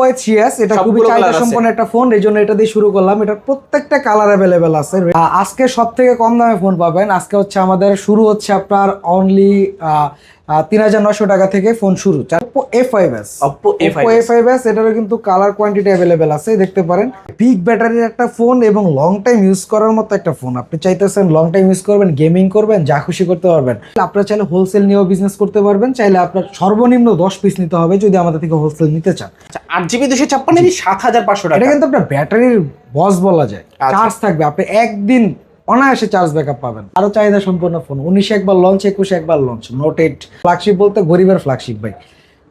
ওএইচএস এটা খুবই চাহিদা সম্পন্ন একটা ফোন এই জন্য এটা দিয়ে শুরু করলাম। এটা প্রত্যেকটা কালার অ্যাভেলেবেল আছে। আজকে সব থেকে কম দামে ফোন পাবেন। আজকে হচ্ছে আমাদের শুরু হচ্ছে আপনার অনলি তিন হাজার নশো টাকা থেকে ফোন শুরু। Oppo A five S Oppo A5s Oppo A five S এটারও কিন্তু কালার কোয়ান্টিটি অ্যাভেলেবেল আছে দেখতে পারেন। বিগ ব্যাটারির একটা ফোন এবং লং টাইম ইউজ করার মতো একটা ফোন আপনি চাইতেছেন লং টাইম ইউজ করবেন গেমিং করবেন যা খুশি করতে পারবেন। আপনারা চাইলে হোলসেল নিয়েও বিজনেস করতে পারবেন চাইলে আপনার সর্বনিম্ন দশ পিস নিতে হবে যদি আমাদের থেকে হোলসেল নিতে চান। আচ্ছা আট জিবি দুশো ছাপ্পান্ন সাত হাজার পাঁচশো টাকা। এটা কিন্তু আপনার ব্যাটারির বস বলা যায়। আচ্ছা। চার্জ থাকবে। আপনি একদিন অনায়াসে চার্জ ব্যাকআপ পাবেন। আরও চাহিদা সম্পন্ন ফোন উনিশে একবার লঞ্চ একুশে একবার লঞ্চ নোট এইট ফ্ল্যাগশিপ বলতে গরিবের ফ্ল্যাগশিপ ভাই।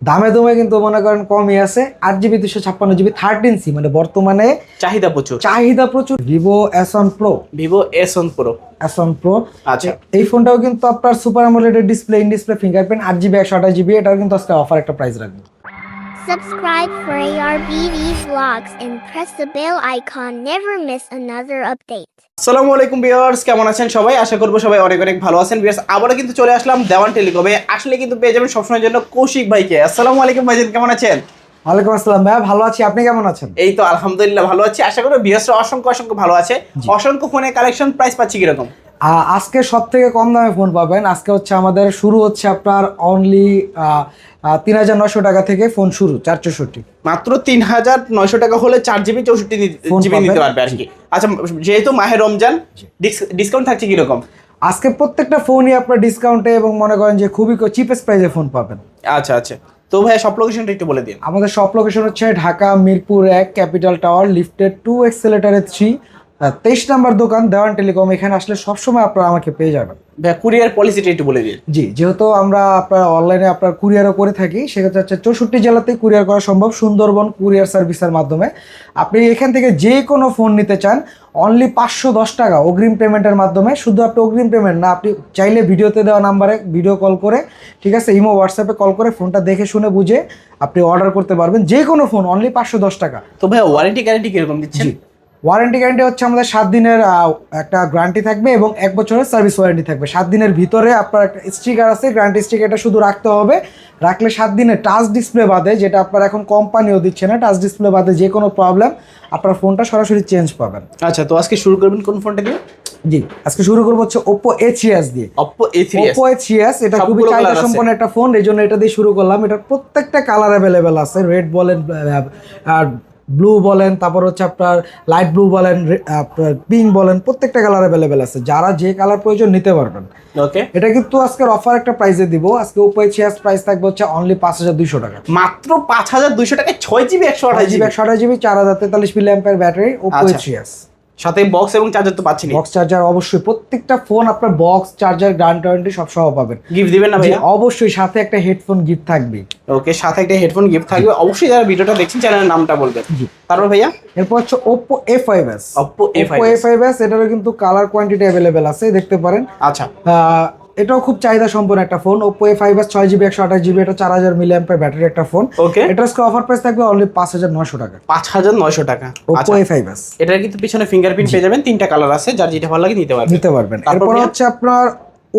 দামে দমে কিন্তু মনে করেন কমই আছে। আট জিবি দুশো ছাপ্পান্ন জিবি থার্টিন সি মানে বর্তমানে চাহিদা প্রচুর। চাহিদা প্রচুর। Vivo S one pro Vivo S one pro S one pro আচ্ছা। এই ফোনটাও কিন্তু আপনার সুপার আমোলেডের ডিসপ্লে ইন ডিসপ্লে ফিঙ্গারপ্রিন্ট আট জিবি একশো আঠাশ জিবি এটাও কিন্তু আজকে অফার একটা প্রাইস রাখব। Subscribe for ARBV vlogs and press the bell icon. Never miss another update. আসসালামু আলাইকুম ভিউয়ার্স কেমন আছেন সবাই? আশা করব সবাই অনেক অনেক ভালো আছেন। ভিউয়ার্স আবারও কিন্তু চলে আসলাম দেওয়ান টেলিকমে। আসলে কিন্তু পেয়ে যাবেন সবসময়ের জন্য কৌশিক ভাইকে। আসসালামু আলাইকুম ভাইজান কেমন আছেন? ওয়ালাইকুম আসসালাম। ভাইয়া ভালো আছি। আপনি কেমন আছেন? এই তো আলহামদুলিল্লাহ ভালো আছি। আশা করি ভিউয়ার্সরা অসংখ্য অসংখ্য ভালো আছে। অসংখ্য ফোনের কালেকশন প্রাইস পাচ্ছি কীরকম? আজকে সব থেকে কম দামে ফোন পাবেন। আজকে হচ্ছে আমাদের শুরু হচ্ছে আপনার অনলি তিন হাজার নশো টাকা থেকে ফোন শুরু চার চৌষট্টি মাত্র তিন হাজার নয়শো টাকা হলে চার জিবি চৌষট্টি জিবি নিতে পারবে আর কি। আচ্ছা যেহেতু মাহে রমজান ডিসকাউন্ট থাকছে কীরকম? আজকে প্রত্যেকটা ফোনই আপনার ডিসকাউন্টে এবং মনে করেন যে খুবই চিপেস্ট প্রাইসে ফোন পাবেন। আচ্ছা আচ্ছা। তো ভাই সব লোকেশনটা একটু বলে দিন। আমাদের সব লোকেশন হচ্ছে ঢাকা মিরপুর এক ক্যাপিটাল টাওয়ার লিফটেড টু এক্সেলেটারে থ্রি তেইশ নাম্বার দোকান দেওয়ান টেলিকম এখানে আসলে সবসময় আপনারা আমাকে পেয়ে যাবেন। কুরিয়ার পলিসিটা একটু বলে দিন। জি যেহেতু আমরা আপনার অনলাইনে আপনার কুরিয়ারও করে থাকি সেক্ষেত্রে হচ্ছে চৌষট্টি জেলাতেই কুরিয়ার করা সম্ভব সুন্দরবন কুরিয়ার সার্ভিসের মাধ্যমে। আপনি এখান থেকে যে কোনো ফোন নিতে চান অনলি পাঁচশো দশ টাকা অগ্রিম পেমেন্টের মাধ্যমে শুধু আপনি অগ্রিম পেমেন্ট না আপনি চাইলে ভিডিওতে দেওয়া নাম্বারে ভিডিও কল করে ঠিক আছে ইমো হোয়াটসঅ্যাপে কল করে ফোনটা দেখে শুনে বুঝে আপনি অর্ডার করতে পারবেন যে কোনো ফোন অনলি পাঁচশো দশ টাকা। তো ভাই ওয়ারেন্টি গ্যারেন্টি কীরকম দিচ্ছেন? ওয়ারেন্টি গ্যারান্টি হচ্ছে আমাদের সাত দিনের একটা গ্যারান্টি থাকবে এবং এক বছরের সার্ভিস ওয়ারেন্টি থাকবে। সাত দিনের ভিতরে আপনার একটা স্টিকার আছে গ্যারান্টি স্টিকারটা শুধু রাখতে হবে। রাখলে সাত দিনে টাচ ডিসপ্লে বাদে যেটা আপনার এখন কোম্পানিও দিচ্ছে না টাচ ডিসপ্লে বাদে যে কোনো প্রবলেম আপনার ফোনটা সরাসরি চেঞ্জ পাবেন। আচ্ছা তো আজকে শুরু করবেন কোন ফোনটা দিয়ে? জি আজকে শুরু করব হচ্ছে ওপো এইচএস দিয়ে। অপো এ ওপো এইচএস এটা খুবই চাহিদা সম্পন্ন একটা ফোন এই জন্য এটা দিয়ে শুরু করলাম। এটার প্রত্যেকটা কালার অ্যাভেলেবেল আছে রেড বলেন আর ব্লু বলেন তারপর হচ্ছে আপনার লাইট ব্লু বলেন পিঙ্ক বলেন প্রত্যেকটা কালার অ্যাভেলেবেল আছে। যারা যে কালার প্রয়োজন নিতে পারবেন। ওকে এটা কিন্তু আজকের অফার একটা প্রাইসে দিব। আজকে উপায় ছিয়াশ প্রাইস থাকবে হচ্ছে অনলি পাঁচ হাজার দুইশো টাকা। মাত্র পাঁচ হাজার দুইশো টাকায় ছয় জিবি একশো আঠাশ জিবি একশো আঠাশ জিবি চার হাজার তেতাল্লিশ মিলি অ্যাম্পের ব্যাটারি ওপো আচ্ছা। সাথে বক্স এবং চার্জার তো পাচ্ছেন বক্স চার্জার অবশ্যই। প্রত্যেকটা ফোন আপনার বক্স চার্জার গ্রান্ড ওয়ারেন্টি সব সহ পাবেন। গিফট দিবেন না ভাইয়া? অবশ্যই সাথে একটা হেডফোন গিফট থাকবে। ওকে সাথে একটা হেডফোন গিফট থাকবে। অবশ্যই যারা ভিডিওটা দেখছেন চ্যানেলের নামটা বলবেন। তারপর ভাইয়া? এরপর হচ্ছে Oppo A5s Oppo A five S এটারও কিন্তু কালার কোয়ান্টিটি অ্যাভেলেবেল আছে দেখতে পারেন। আচ্ছা। এটাও খুব চাহিদা সম্পন্ন একটা phone Oppo A five S ছয় জিবি একশো আঠাশ জিবি এটা চার হাজার মিলি অ্যাম্পের ব্যাটারি একটা ফোন ওকে এটার আজকে অফার প্রাইস থাকবে অনলি পাঁচ হাজার নয়শো টাকা। পাঁচ হাজার নয়শো টাকা। ওপো এ ফাইভ এস এটার কিন্তু পিছনে ফিঙ্গারপ্রিন্ট পেয়ে যাবেন তিনটা কালার আছে যার যেটা ভালো লাগে নিতে পারবেন। নিতে পারবেন। তারপর এরপর হচ্ছে আপনার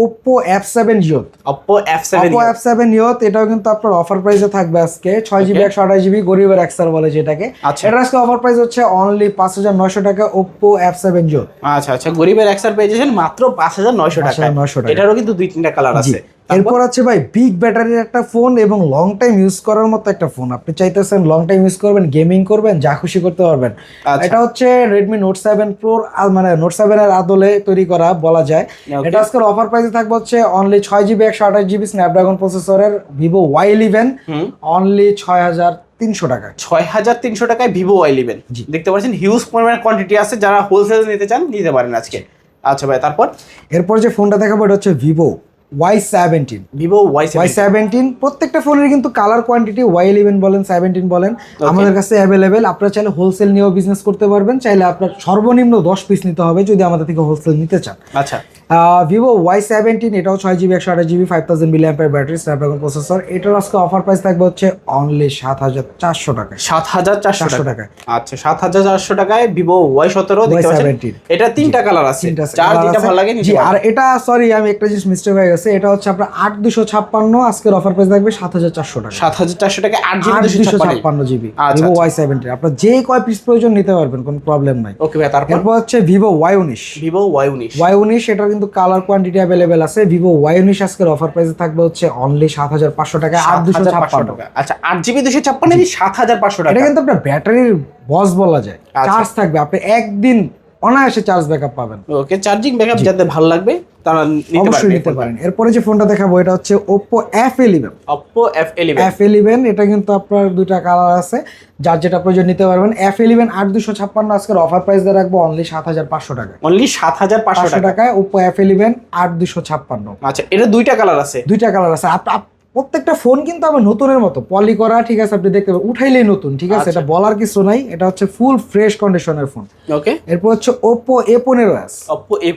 Oppo F seven Jio Oppo F seven Oppo F seven youth এটাও কিন্তু আপনার অফার প্রাইসে থাকবে আজকে। ছয় জিবি একশো আঠাশ জিবি গরিবের এক্সার বলে যেটাকে। আচ্ছা। আজকে অফার প্রাইস হচ্ছে অনলি পাঁচ হাজার নয়শো টাকা ওপো এফ সেভেন জিও আচ্ছা আচ্ছা। গরিবের এক্সার পেয়ে যাচ্ছেন মাত্র পাঁচ হাজার নয়শো টাকা নয়শো টাকা। এটারও কিন্তু দুই তিনটা কালার আছে। এরপর আছে ভাই বিগ ব্যাটারির একটা ফোন এবং লং টাইম ইউজ করার মতো একটা ফোন আপনি চাইতেছেন লং টাইম ইউজ করবেন গেমিং করবেন যা খুশি করতে পারবেন। আচ্ছা। এটা হচ্ছে রেডমি নোট সেভেন প্রোর মানে নোট সেভেন এর আদলে তৈরি করা বলা যায়। এটা আজকের অফার প্রাইসে থাকবে হচ্ছে অনলি ছয় জিবি একশো আঠাশ জিবি স্ন্যাপড্রাগন প্রসেসরের ভিভো ওয়াই ইলেভেন অনলি ছয় হাজার তিনশো টাকা ছয় হাজার তিনশো টাকায় ভিভো ওয়াই ইলেভেন দেখতে পাচ্ছেন হিউজ পরিমাণের কোয়ান্টিটি আছে যারা হোলসেল নিতে চান নিতে পারেন আজকে। আচ্ছা ভাই তারপর? এরপর যে ফোনটা দেখাবো এটা হচ্ছে Vivo Y seventeen Vivo Y Y seventeen প্রত্যেকটা ফোনের কিন্তু কালার কোয়ান্টিটি ওয়াই ইলেভেন বলেন সেভেন্টিন বলেন। আমাদের কাছে অ্যাভেলেবেল আপনারা চাইলে হোলসেল নিয়েও বিজনেস করতে পারবেন চাইলে আপনার সর্বনিম্ন দশ পিস নিতে হবে যদি আমাদের থেকে হোলসেল নিতে চান। আচ্ছা। ভিভো ওয়াই সেভেন্টিন এটাও ছয় জিবি একশো আঠাশ GB five thousand milliampere battery Snapdragon processor এটার আজকে অফার প্রাইস থাকবে হচ্ছে অনলি সাত হাজার চারশো টাকায়। সাত হাজার চারশো 400 টাকা। আচ্ছা সাত হাজার চারশো টাকায় ভিভো ওয়াই সতেরো Y17 এটা তিনটা কালার আছে। চার যেটা ভালো লাগে জি আর এটা সরি আমি একটা জিনিস মিস্টেক হয়ে গেছে। এটা হচ্ছে আপনার আট দুশো ছাপ্পান্ন আজকের অফার প্রাইস থাকবে সাত হাজার চারশো টাকা সাত হাজার চারশো টাকা আট জিবি দুশো ছাপ্পান্ন। জিবি। ভিভো। ওয়াই সেভেন্টি আপনার যে কয় পিস প্রয়োজন নিতে পারবেন কোনো প্রবলেম নাই। ওকে ভাই তারপর? হচ্ছে ভিভো ওয়াই উনিশ। ভিভো ওয়াই উনিশ। ওয়াই উনিশ কিন্তু কালার কোয়ান্টিটি অ্যাভেলেবেল আছে। ভিভো ওয়াই উনিশ আজকের অফার প্রাইসে থাকবে হচ্ছে অনলি সাত হাজার পাঁচশো টাকা আট দুশো ছাপ্পান্ন। টাকা। আচ্ছা আট জিবি দুশো ছাপ্পান্ন সাত হাজার পাঁচশো টাকা। এটা কিন্তু আপনার ব্যাটারির বস বলা যায়। আচ্ছা। চার্জ থাকবে। আপনি একদিন অনায়াসে চার্জ ব্যাকআপ পাবেন। ওকে চার্জিং ব্যাকআপ যাতে ভালো লাগবে তারা নিতে অবশ্যই নিতে পারেন। এরপরে যে ফোনটা দেখাবো এটা হচ্ছে Oppo F eleven F eleven এটা কিন্তু আপনার দুইটা কালার আছে। যার যেটা প্রয়োজন নিতে পারবেন এফ ইলেভেন আট দুশো ছাপ্পান্ন আজকের অফার প্রাইস দিয়ে রাখব অনলি সাত হাজার পাঁচশো টাকা অনলি সাত হাজার পাঁচশো পাঁচশো টাকা টাকায় আট দুশো ছাপ্পান্ন। আচ্ছা এটা দুইটা কালার আছে? দুইটা কালার আছে। প্রত্যেকটা ফোন কিন্তু আবার নতুনের মতো। পলি করা ঠিক আছে আপনি দেখতে পাবেন। উঠাইলেই নতুন ঠিক আছে আচ্ছা। এটা বলার কিছু নাই। এটা হচ্ছে ফুল ফ্রেশ কন্ডিশনের ফোন ওকে এরপর হচ্ছে এ পনেরো এস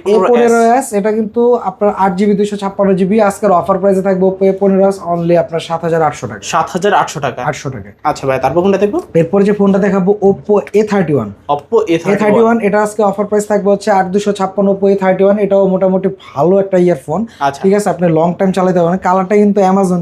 পনেরো পনেরো এস এটা কিন্তু আপনার আট জিবি দুশো ছাপ্পান্ন জিবি আজকের অফার প্রাইসে থাকবে ওপো এ পনেরো এস অনলি আপনার সাত হাজার আটশো টাকা। সাত হাজার আটশো টাকা। আটশো টাকা। আচ্ছা ভাই তারপর কোনটা দেখব? এরপর যে ফোনটা দেখাবো Oppo A thirty one Oppo A A thirty one এটা আজকে অফার প্রাইস থাকবে হচ্ছে আট দুশো ছাপ্পান্ন ওপো এ থার্টি ওয়ান এটাও মোটামুটি ভালো একটা ইয়ারফোন আচ্ছা। ঠিক আছে আপনি লং টাইম চালাতে পারবেন। কালারটা কিন্তু অ্যামাজন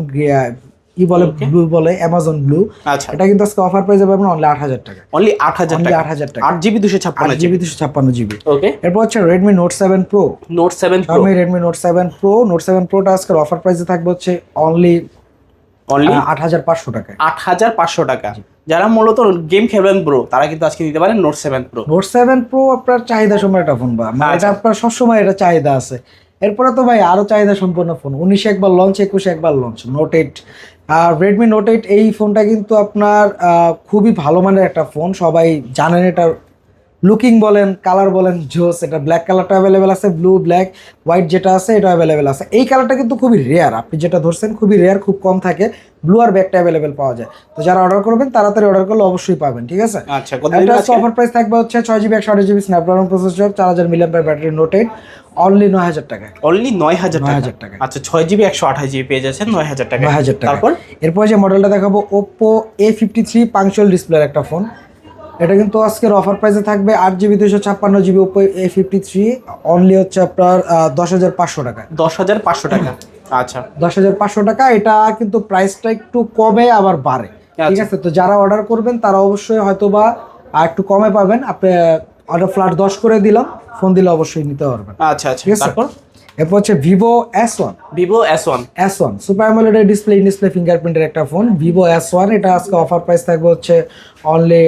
ই বলে ব্লু বলে? অ্যামাজন ব্লু আচ্ছা। এটা কিন্তু আজকে অফার প্রাইসে পাবেন অনলি আট হাজার টাকা। অনলি আট হাজার টাকা। 8,000 টাকা। আট জিবি দুশো ছাপ্পান্ন জিবি দুশো ছাপ্পান্ন জিবি ওকে এরপর হচ্ছে Redmi Note seven Pro Note seven Pro আমি Redmi Note seven Pro Note seven প্রোটা আজকের অফার প্রাইসে থাকবে হচ্ছে অনলি অনলি আট হাজার পাঁচশো টাকায়। আট হাজার পাঁচশো টাকা। যারা মূলত গেম খেলবেন প্রো তারা কিন্তু আজকে নিতে পারেন Note seven Pro Note seven Pro আপনার চাহিদা সময় একটা ফোন বা। মানে এটা আচ্ছা। আপনার সবসময় এটা চাহিদা আছে। এরপরে তো ভাই আরও চাহিদা সম্পন্ন ফোন উনিশে একবার লঞ্চ একুশে একবার লঞ্চ নোট এইট আর রেডমি নোট এইট এই ফোনটা কিন্তু আপনার খুবই ভালো মানের একটা ফোন সবাই জানেন এটা লুকিং বলেন কালার বলেন জোস এটা ব্ল্যাক কালারটা অ্যাভেলেবেল আছে ব্লু ব্ল্যাক হোয়াইট যেটা আছে এটা অ্যাভেলেবেল আছে। এই কালারটা কিন্তু খুবই রেয়ার আপনি যেটা ধরছেন খুবই রেয়ার খুব কম থাকে ব্লু আর ব্যাকটা অ্যাভেলেবেল পাওয়া যায়। তো যারা অর্ডার করবেন তাড়াতাড়ি অর্ডার করলে অবশ্যই পাবেন ঠিক আছে? আচ্ছা অফার প্রাইস থাকবে হচ্ছে ছয় জিবি একশো আঠাশ জিবি স্ন্যাপড্রাগন প্রসেসর চার হাজার milliampere battery Note eight only নয় হাজার টাকা অনলি নয় হাজার নয় হাজার টাকা। আচ্ছা ছয় জিবি একশো আঠাশ জিবি পেয়ে যাচ্ছেন নয় হাজার টাকা নয় হাজার টাকা তারপর? এরপর যে মডেলটা দেখাবো ওপো এ ফিফটি থ্রি পাংচুয়াল ডিসপ্লের একটা ফোন এটা কিন্তু আজকের অফার প্রাইসে থাকবে আট জিবি দুশো ছাপ্পান্ন GB Oppo A fifty three only হচ্ছে আপনার দশ হাজার পাঁচশো টাকা। দশ হাজার পাঁচশো টাকা। আচ্ছা। দশ হাজার পাঁচশো টাকা এটা কিন্তু প্রাইসটা একটু কমে আবার বাড়ে। ঠিক আচ্ছা। আছে? তো যারা অর্ডার করবেন তারা অবশ্যই হয়তো বা আর একটু কমে পাবেন। আপনি অর্ডার ফ্ল্যাট দশ করে দিলাম ফোন দিলে অবশ্যই নিতে পারবেন। আচ্ছা আচ্ছা। ঠিক আছে? এরপর হচ্ছে Vivo S one Vivo S one S one super AMOLED display in display ফিঙ্গারপ্রিন্টের একটা ফোন ভিভো এস ওয়ান এটা আজকে অফার প্রাইস থাকবে হচ্ছে অনলি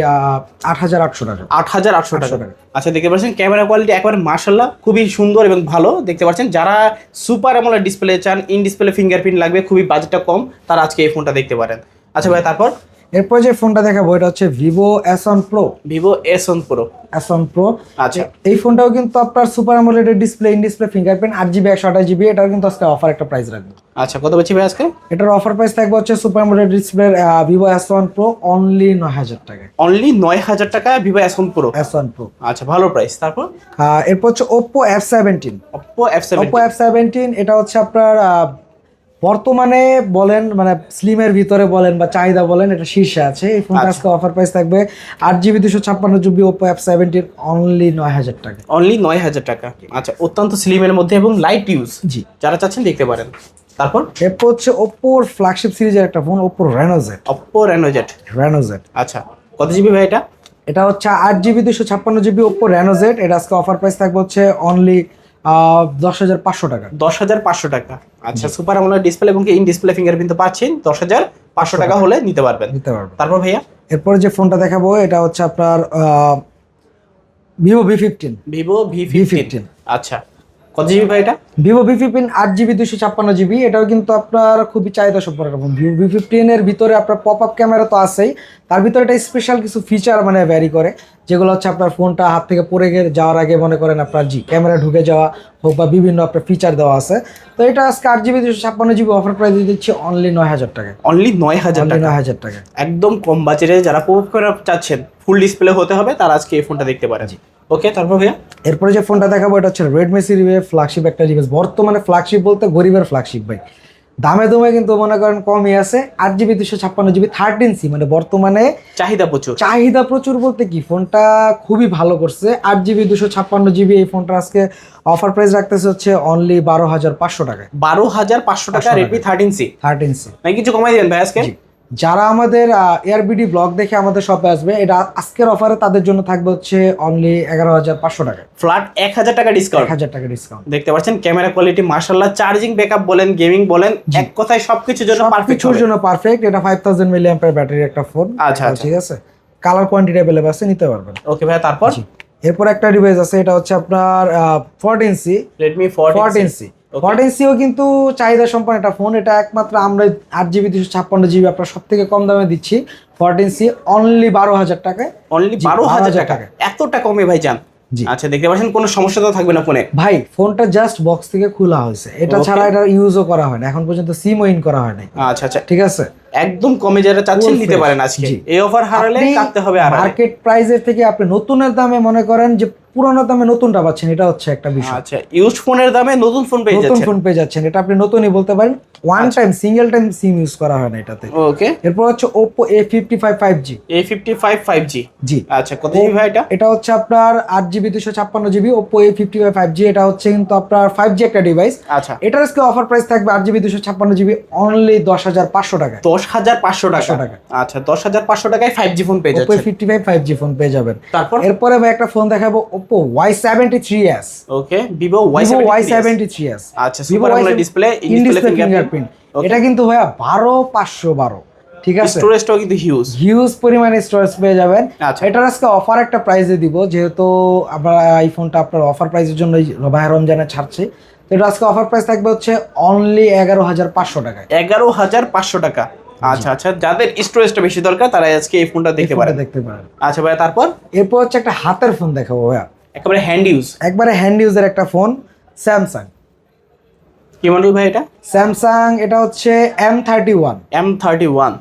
আট হাজার আটশো টাকা। আট হাজার আটশো টাকা। টাকা। আচ্ছা দেখতে পাচ্ছেন ক্যামেরা কোয়ালিটি একবার মার্শাল্লাহ খুবই সুন্দর এবং ভালো। দেখতে পাচ্ছেন যারা সুপার অ্যামোলেড ডিসপ্লে চান ইন ডিসপ্লে ফিঙ্গারপ্রিন্ট লাগবে খুবই বাজেটটা কম তারা আজকে এই ফোনটা দেখতে পারেন। আচ্ছা ভাই তারপর? এরপর যে ফোনটা দেখাবো এটা হচ্ছে Vivo S one Pro Vivo S one Pro S one Pro আচ্ছা। এই ফোনটাও কিন্তু আপনার super AMOLED display in display fingerprint আট জিবি একশো আঠাশ জিবি এটাও কিন্তু আজকে অফার একটা প্রাইস রাখব। আচ্ছা কত বলছি ভাই আজকে? এটার অফার প্রাইস থাকবে হচ্ছে super AMOLED display Vivo S one Pro only নয় হাজার টাকা অনলি নয় হাজার টাকা Vivo S one Pro S one Pro আচ্ছা ভালো প্রাইস তারপর? এরপর হচ্ছে Oppo F seventeen Oppo F seven Oppo F seventeen এটা হচ্ছে আপনার বর্তমানে বলেন মানে স্লিমের ভিতরে বলেন বা চাহিদা বলেন এটা শীর্ষে আছে। এই ফোনটা আচ্ছা। আজকে অফার প্রাইস থাকবে আট জিবি দুশো ছাপ্পান্ন GB Oppo F seventeen only নয় হাজার টাকা। অনলি নয় হাজার টাকা। আচ্ছা অত্যন্ত স্লিমের মধ্যে এবং লাইট ইউজ জি। যারা চাচ্ছেন দেখতে পারেন। তারপর? এরপর হচ্ছে ওপ্পোর ফ্ল্যাগশিপ সিরিজের একটা phone Oppo Reno Z Oppo Reno Z Reno Z আচ্ছা কত জিবি ভাই এটা? এটা হচ্ছে আট জিবি দুশো ছাপ্পান্ন জিবি ওপ্পো রেনোজেট এটা আজকে অফার প্রাইস থাকবে হচ্ছে অনলি দশ হাজার পাঁচশো টাকা। দশ হাজার পাঁচশো টাকা। আচ্ছা সুপার আমলার ডিসপ্লে এবং ইন ডিসপ্লে ফিঙ্গারপ্রিন্ট পাচ্ছেন দশ হাজার পাঁচশো টাকা হলে নিতে পারবেন। নিতে পারবেন। তারপর ভাইয়া? এরপর যে ফোনটা দেখাবো এটা হচ্ছে আপনার Vivo V fifteen Vivo V fifteen আচ্ছা কত জিবি ভাই এটা? ভিভো ভি ফিফটিন আট জিবি দুশো ছাপ্পান্ন জিবি। এটাও কিন্তু আপনার খুবই চাহিদা ভিভো ভি ফিফটিনের ভিতরে আপনার পপ আপ ক্যামেরা তো আছেই। তার ভিতরে একটা স্পেশাল কিছু ফিচার মানে ভ্যারি করে যেগুলো হচ্ছে আপনার ফোনটা হাত থেকে পড়ে গিয়ে যাওয়ার আগে মনে করেন আপনার জি ক্যামেরা ঢুকে যাওয়া হোক বা বিভিন্ন আপনার ফিচার দেওয়া আছে। তো এটা আজকে আট জিবি দুশো ছাপ্পান্ন জিবি অফার প্রাইস দিয়ে দিচ্ছি অনলি নয় হাজার টাকা। অনলি নয় হাজার টাকা। নয় হাজার টাকা। একদম কম বাজেটে যারা করা চাচ্ছেন ফুল ডিসপ্লে হতে হবে তারা আজকে এই ফোনটা দেখতে পারেন। ওকে তারপর ভাইয়া? এরপরে যে ফোনটা দেখাবো এটা হচ্ছে রেডমি সিরিজের ফ্ল্যাগশিপ একটা ডিভাইস বর্তমানে ফ্ল্যাগশিপ বলতে গরিবের ফ্ল্যাগশিপ ভাই। দামে দমে কিন্তু মনে করেন কমই আছে। আট জিবি দুশো ছাপ্পান্ন জিবি থার্টিন সি মানে বর্তমানে চাহিদা প্রচুর। চাহিদা প্রচুর বলতে কি? ফোনটা খুবই ভালো করছে। আট জিবি দুশো ছাপ্পান্ন জিবি এই ফোনটা আজকে অফার প্রাইস রাখতেছে হচ্ছে অনলি বারো হাজার পাঁচশো টাকায়। বারো হাজার পাঁচশো টাকা 500 টাকা। Redmi thirteen C thirteen C মানে কিছু কমাই দিবেন ভাই আজকে? যারা আমাদের এয়ারবিডি ব্লগ দেখে আমাদের শপে আসবে এটা আজকের অফারে তাদের জন্য থাকবে হচ্ছে অনলি এগারো হাজার পাঁচশো টাকা। ফ্ল্যাট এক হাজার টাকা এক ডিসকাউন্ট হাজার টাকা ডিসকাউন্ট দেখতে পাচ্ছেন ক্যামেরা কোয়ালিটি মার্শাল্লাহ চার্জিং ব্যাকআপ বলেন গেমিং বলেন এক কথায় সবকিছুর জন্য পারফেক্ট জন্য পারফেক্ট এটা ফাইভ থাউজেন্ড মিলি ব্যাটারি একটা ফোন আচ্ছা, আচ্ছা। ঠিক আছে? কালার কোয়ান্টিটি অ্যাভেলেবল আছে নিতে পারবেন। ওকে ভাই তারপর? এরপর একটা ডিভাইস আছে এটা হচ্ছে আপনার fourteen C Redmi fourteen C fourteen CO কিন্তু চাহিদা সম্পন্ন একটা ফোন এটা একমাত্র আমরা আট জিবি দুশো ছাপ্পান্ন জিবি আপনার সব থেকে কম দামে দিচ্ছি। ফোরটিন অনলি বারো হাজার টাকায়। অনলি বারো হাজার টাকা। এতটা কমে ভাই যান। জি। আচ্ছা দেখতে পাচ্ছেন কোনো সমস্যা তো থাকবে না ফোনে ভাই ফোনটা জাস্ট বক্স থেকে খোলা হয়েছে। এটা ছাড়া এটা ইউজও করা হয় না। এখন পর্যন্ত সিমও ইন করা হয় নাই। আচ্ছা আচ্ছা। ঠিক আছে? একদম কমে যারা চাচ্ছেন নিতে পারেন আজকে। এই অফার হারালে কাটতে হবে আর মার্কেট প্রাইসের থেকে আপনি নতুনের দামে মনে করেন যে পুরোনো দামে নতুনটা পাচ্ছেন এটা হচ্ছে একটা বিষয়। আচ্ছা ইউজ ফোনের দামে নতুন ফোন পেয়ে যাচ্ছেন। নতুন ফোন পেয়ে যাচ্ছেন এটা আপনি নতুনই বলতে পারেন। One. Time single time SIM use করা হয় না এটাতে। ওকে এরপর হচ্ছে Oppo A fifty five five G. আচ্ছা কত জিবি ভাই এটা? এটা হচ্ছে আপনার আট জিবি দুশো ছাপ্পান্ন GB Oppo A fifty five five G এটা হচ্ছে কিন্তু আপনার ফাইভ জি একটা ডিভাইস আচ্ছা। এটার আজকে অফার প্রাইস থাকবে আট জিবি দুশো ছাপ্পান্ন জিবি অনলি দশ হাজার পাঁচশো টাকায়। দশ হাজার পাঁচশো টাকা। আচ্ছা দশ হাজার পাঁচশো টাকায় ফাইভ জি ফোন পেয়ে যাচ্ছে fifty five five G phone পেয়ে যাবেন। তারপর? এরপরে ভাই একটা ফোন দেখাবো Oppo Y seventy three S okay Vivo Y Y seventy three S আচ্ছা super display in display fingerprint এটা কিন্তু ভাইয়া বারো পাঁচশো বারো। ঠিক আছে? স্টোরেজটাও কিন্তু হিউজ হিউজ পরিমাণে স্টোরেজ পেয়ে যাবেন। আচ্ছা। এটার আজকে অফার একটা প্রাইসে দিব যেহেতু আমরা এই ফোনটা আপনার অফার প্রাইসের জন্য ভাই রমজানে ছাড়ছে। তো এটা আজকে অফার প্রাইস থাকবে হচ্ছে অনলি এগারো হাজার পাঁচশো টাকা এগারো হাজার পাঁচশো টাকা। আচ্ছা আচ্ছা যাদের স্টোরেজটা বেশি দরকার তারা আজকে এই ফোনটা দেখতে পারেন। দেখতে পারেন। আচ্ছা ভাই তারপর? এরপর হচ্ছে একটা হাতের ফোন দেখাবো ভাইয়া। একেবারে হ্যান্ড ইউজ একবারে হ্যান্ড ইউজের একটা ফোন স্যামসাং কি মডেল ভাই এটা? স্যামসাং এটা হচ্ছে M thirty one M thirty one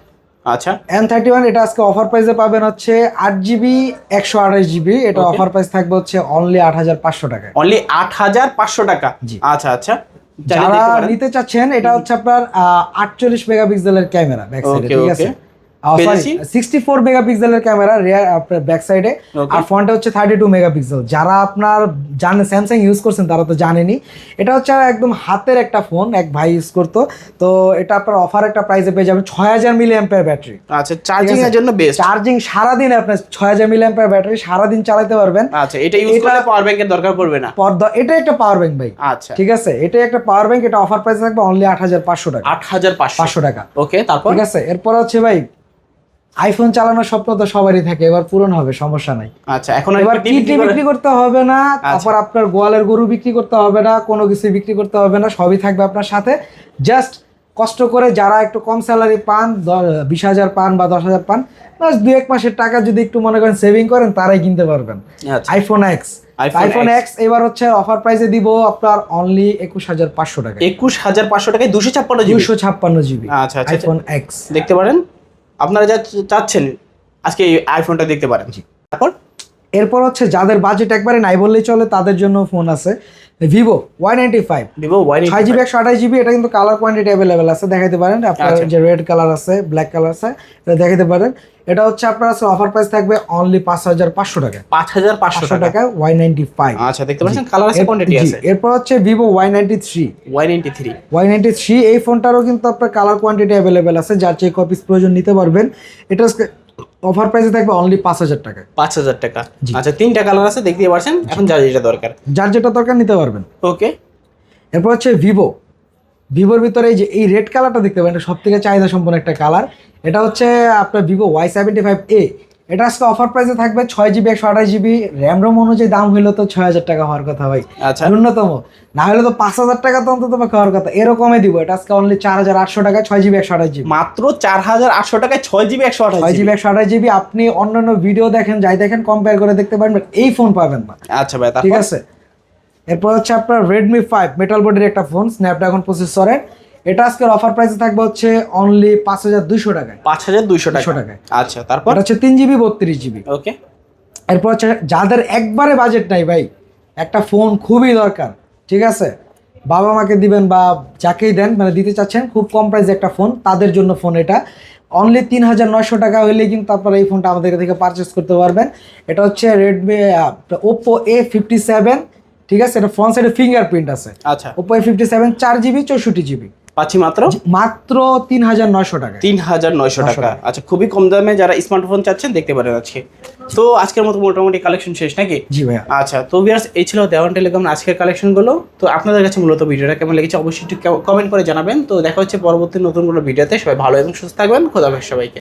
আচ্ছা। এম থার্টি ওয়ান এটা আজকে অফার প্রাইসে পাবেন হচ্ছে আট জিবি একশো আঠাশ জিবি এটা অফার প্রাইস থাকবে হচ্ছে অনলি আট হাজার পাঁচশো টাকায়। অনলি আট হাজার পাঁচশো টাকা। জি। আচ্ছা আচ্ছা। যারা নিতে চাচ্ছেন এটা হচ্ছে আপনার আটচল্লিশ মেগাপিক্সেলের ক্যামেরা ব্যাক সাইডে ঠিক আছে। সিক্সটি ফোর মেগাপিক্সেলের ক্যামেরা রিয়ার আপনার ব্যাক সাইডে আর ফ্রন্টে হচ্ছে থার্টি টু মেগাপিক্সেল যারা আপনার জানেন স্যামসাং ইউজ করছেন তারা তো জানেনি। এটা হচ্ছে একদম হাতের একটা ফোন এক ভাই ইউজ করতো। তো এটা আপনার অফার একটা প্রাইসে পেয়ে যাবেন ছয় হাজার মিলি অ্যাম্পের ব্যাটারি আচ্ছা চার্জিং এর জন্য বেস্ট চার্জিং সারাদিন আপনার ছয় হাজার মিলি অ্যাম্পের ব্যাটারি সারাদিন চালাতে পারবেন। আচ্ছা এটা ইউজ করলে পাওয়ার ব্যাংকের দরকার পড়বে না। এটা একটা পাওয়ার ব্যাংক ভাই। আচ্ছা। ঠিক আছে? এটা একটা পাওয়ার ব্যাংক এটা অফার প্রাইস থাকবে অনলি আট হাজার পাঁচশো টাকা। আট হাজার পাঁচশো। টাকা। ওকে তারপর? ঠিক আছে? এরপর হচ্ছে ভাই আইফোন চালানোর স্বপ্ন তো সবারই থাকে এবার পূরণ হবে সমস্যা নাই। আচ্ছা এখন এবার কিডনি বিক্রি করতে হবে না তারপর আপনার গোয়ালের গরু বিক্রি করতে হবে না কোনো কিছু বিক্রি করতে হবে না সবই থাকবে আপনার সাথে। জাস্ট কষ্ট করে যারা একটু কম স্যালারি পান বিশ হাজার পান বা দশ হাজার পান বাস দু এক মাসের টাকা যদি একটু মনে করেন সেভিং করেন তারাই কিনতে পারবেন। আচ্ছা। আইফোন এক্স আইফোন এক্স এবার হচ্ছে অফার প্রাইসে দিব আপনার অনলি একুশ হাজার পাঁচশো টাকা একুশ হাজার পাঁচশো টাকায় দুশো ছাপ্পান্ন জিবি? দুশো ছাপ্পান্ন জিবি। আচ্ছা, আচ্ছা, আইফোন এক্স দেখতে পারেন। আপনারা যা চাচ্ছেন, আজকে এই আইফোনটা দেখতে পারেন। তারপর? এরপর হচ্ছে যাদের বাজেট একবারে নাই বললেই চলে, তাদের জন্য ফোন আছে। Vivo Y ninety five Vivo Y ছয় জিবি একশো আঠাশ জিবি এটা কিন্তু কালার কোয়ান্টিটি অ্যাভেলেবেল আছে দেখাতে পারেন। আপনার আচ্ছা। যে রেড কালার আছে ব্ল্যাক কালার আছে এটা দেখাতে পারেন। এটা হচ্ছে আপনার অফার প্রাইস থাকবে অনলি পাঁচ হাজার পাঁচশো টাকা। পাঁচ হাজার পাঁচশো টাকা ওয়াই নাইনটি ফাইভ আচ্ছা দেখতে পাচ্ছেন কালার আছে কোয়ান্টিটি আছে। এরপর হচ্ছে Vivo Y ninety three Y ninety three Y ninety three এই ফোনটারও কিন্তু আপনার কালার কোয়ান্টিটি অ্যাভেলেবেল আছে যার চেয়ে কপিস প্রয়োজন নিতে পারবেন। এটা অফার প্রাইসে থাকবে অনলি পাঁচ হাজার টাকা পাঁচ হাজার টাকা। আচ্ছা তিনটা কালার আছে দেখতে পারছেন? এখন যা যেটা দরকার। যার যেটা দরকার নিতে পারবেন। ওকে। এরপর হচ্ছে ভিভো ভিভোর ভিতরে এই যে এই রেড কালারটা দেখতে পাবেন এটা সব থেকে চাহিদা সম্পন্ন একটা কালার এটা হচ্ছে আপনার Vivo Y seventy five A এটা আজকে অফার প্রাইসে থাকবে ছয় জিবি একশো আঠাশ জিবি র্যাম রোম অনুযায়ী দাম হইল তো ছয় হাজার টাকা হওয়ার কথা ভাই। আচ্ছা। ন্যূনতম। না হলে তো পাঁচ হাজার টাকা তো অন্তত হওয়ার কথা। এরকমই দিব। এটা আজকে অনলি চার হাজার আটশো টাকা ছয় জিবি একশো আঠাশ জিবি মাত্র চার হাজার আটশো টাকায় ছয় জিবি একশো আঠাশ ছয় জিবি একশো আঠাশ জিবি আপনি অন্যান্য ভিডিও দেখেন যাই দেখেন কম্পেয়ার করে দেখতে পারেন but এই ফোন পাবেন না। আচ্ছা ভাই ঠিক আছে? এরপর হচ্ছে আপনার রেডমি ফাইভ মেটাল বডির একটা ফোন স্ন্যাপড্রাগন প্রসেসরের এটা আজকের অফার প্রাইসে থাকবে হচ্ছে অনলি পাঁচ হাজার দুইশো টাকায়। পাঁচ হাজার দুইশো টাকা। টাকায়। আচ্ছা তারপর? হচ্ছে তিন জিবি বত্রিশ জিবি। ওকে। এরপর হচ্ছে যাদের একবারে বাজেট নাই ভাই একটা ফোন খুবই দরকার ঠিক আছে? বাবা মাকে দিবেন বা যাকেই দেন মানে দিতে চাচ্ছেন খুব কম প্রাইসে একটা ফোন তাদের জন্য ফোন এটা। অনলি তিন হাজার নয়শো টাকা হলে কিন্তু আপনারা এই ফোনটা আমাদের থেকে পারচেস করতে পারবেন। এটা হচ্ছে Redmi Oppo A fifty seven ঠিক আছে? এটা ফ্রন্ট সাইডে ফিঙ্গারপ্রিন্ট আছে। আচ্ছা। ওপো এ ফিফটি সেভেন চার জিবি চৌষট্টি জিবি। পাচ্ছি মাত্র? মাত্র তিন হাজার নয়শো টাকা তিন হাজার নয়শো টাকা। আচ্ছা খুবই কম দামে যারা স্মার্টফোন চাচ্ছেন দেখতে পারেন আজকে। তো আজকের মতো মোটামুটি কালেকশন শেষ নাকি? জি ভাইয়া। আচ্ছা তো বিয়ার্স এই ছিল দেওয়ান টেলিকম আজকের কালেকশনগুলো তো আপনাদের কাছে মূলত ভিডিওটা কেমন লেগেছে অবশ্যই একটু কমেন্ট করে জানাবেন। তো দেখা হচ্ছে পরবর্তী নতুন কোনো ভিডিওতে। সবাই ভালো এবং সুস্থ থাকবেন। খোদা ভাই সবাইকে।